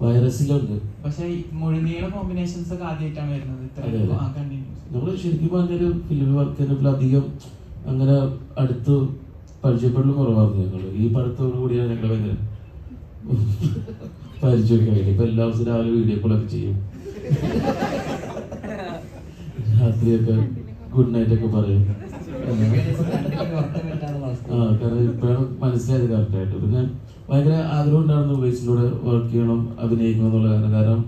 വൈറസിലുണ്ട്. പക്ഷെ ഈ മൊഴിനീള കോമ്പിനേഷൻസ് ഒക്കെ ആദ്യമായിട്ടാണ് വരുന്നത്. നമ്മൾ ശരിക്കും പറഞ്ഞൊരു ഫിലിം വർക്ക് ചെയ്യുന്നപ്പോൾ അധികം അങ്ങനെ അടുത്ത് പരിചയപ്പെടലും കുറവായിരുന്നു ഞങ്ങൾ ഈ പടത്തോടു കൂടിയാണ് ഞങ്ങൾ ഭയങ്കര പരിചയമൊക്കെ ഇപ്പൊ എല്ലാ ദിവസവും രാവിലെ വീഡിയോ കോളൊക്കെ ചെയ്യും. രാത്രിയൊക്കെ ഗുഡ് നൈറ്റ് ഒക്കെ പറയും. ആ ഇപ്പോഴും മനസ്സിലായത് കറക്റ്റായിട്ട് പിന്നെ ഭയങ്കര ആഗ്രഹം ഉണ്ടായിരുന്നു ഉപേക്ഷിലൂടെ വർക്ക് ചെയ്യണം അഭിനയിക്കണം എന്നുള്ള കാരണം. കാരണം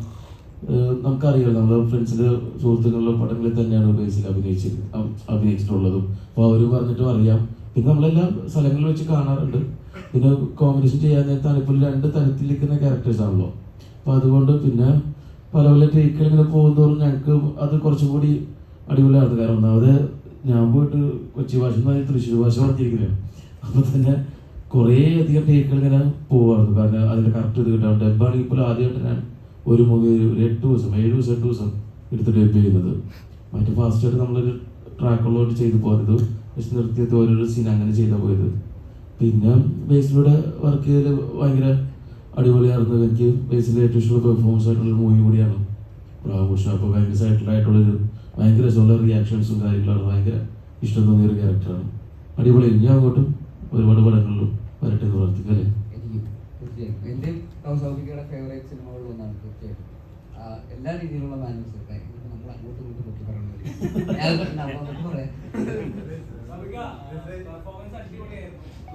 നമുക്കറിയാം നമ്മുടെ ഫ്രണ്ട്സിന്റെ സുഹൃത്തുക്കളുടെ പടങ്ങളിൽ തന്നെയാണ് ഉപേക്ഷിൽ അഭിനയിച്ച് അഭിനയിച്ചിട്ടുള്ളതും. അപ്പോൾ അവർ പറഞ്ഞിട്ടും അറിയാം. പിന്നെ നമ്മളെല്ലാം സ്ഥലങ്ങളിൽ വെച്ച് കാണാറുണ്ട്. പിന്നെ കോമ്പറ്റീഷൻ ചെയ്യാൻ നേരത്താണ് ഇപ്പോൾ രണ്ട് തരത്തിലിരിക്കുന്ന ക്യാരക്ടേഴ്സ് ആണല്ലോ. അപ്പോൾ അതുകൊണ്ട് പിന്നെ പല പല ടേക്കുകൾ ഇങ്ങനെ പോകുന്നതോറും ഞങ്ങൾക്ക് അത് കുറച്ചും കൂടി അടിപൊളിയാണ് കാരണം ഒന്നാമത് ഞാൻ പോയിട്ട് കൊച്ചി ഭാഷ തൃശ്ശൂർ ഭാഷ പറഞ്ഞിരിക്കുന്നത് അപ്പോൾ തന്നെ കുറേ അധികം ടേക്കുകൾ ഇങ്ങനെ പോവായിരുന്നു കാരണം അതിന്റെ കറക്റ്റ് ഇത് കിട്ടാൻ ഡബ്ബാണെങ്കിൽ ഇപ്പോൾ ആദ്യമായിട്ട് ഞാൻ ഒരു മൂവി ഒരു എട്ട് ദിവസം ഏഴ് ദിവസം എട്ട് ദിവസം എടുത്ത് ഡബ് ചെയ്യുന്നത്. മറ്റു ഫാസ്റ്റായിട്ട് നമ്മളൊരു ട്രാക്കുള്ളോട്ട് ചെയ്തു പോയത് പക്ഷെ നിർത്തിയത് ഓരോരോ സീൻ അങ്ങനെ ചെയ്താൽ പോയത്. പിന്നെ ബേസിലൂടെ വർക്ക് ചെയ്തത് ഭയങ്കര അടിപൊളിയായിരുന്നു. എനിക്ക് ബേസിലെ ഏറ്റവും ഇഷ്ടമുള്ള പെർഫോമൻസ് ആയിട്ടുള്ള മൂവി കൂടിയാണ്. പ്രാഘോഷം അപ്പോൾ ഭയങ്കര സൈറ്റിൽ ആയിട്ടുള്ളൊരു ഭയങ്കര രസമുള്ള റിയാക്ഷൻസും കാര്യങ്ങളാണ്. ഭയങ്കര ഇഷ്ടം തോന്നിയൊരു ക്യാരക്ടറാണ് അടിപൊളി. ഇനി അങ്ങോട്ടും ഒരുപാട് പടങ്ങളിലും വരട്ടെ എന്ന് പ്രാർത്ഥിക്കാം അല്ലേ? എന്റെ ഫേവറേറ്റ് സിനിമകളിൽ ഒന്നാണ് തീർച്ചയായും ആ, എല്ലാ രീതിയിലുള്ള മാനേഴ്സ് നമ്മൾ അങ്ങോട്ടും ഇങ്ങോട്ടും പൊട്ടി പറയുന്നത് ഞാൻ നമുക്ക് പറയാം. പെർഫോമൻസ് അടിപൊളിയായിരുന്നു.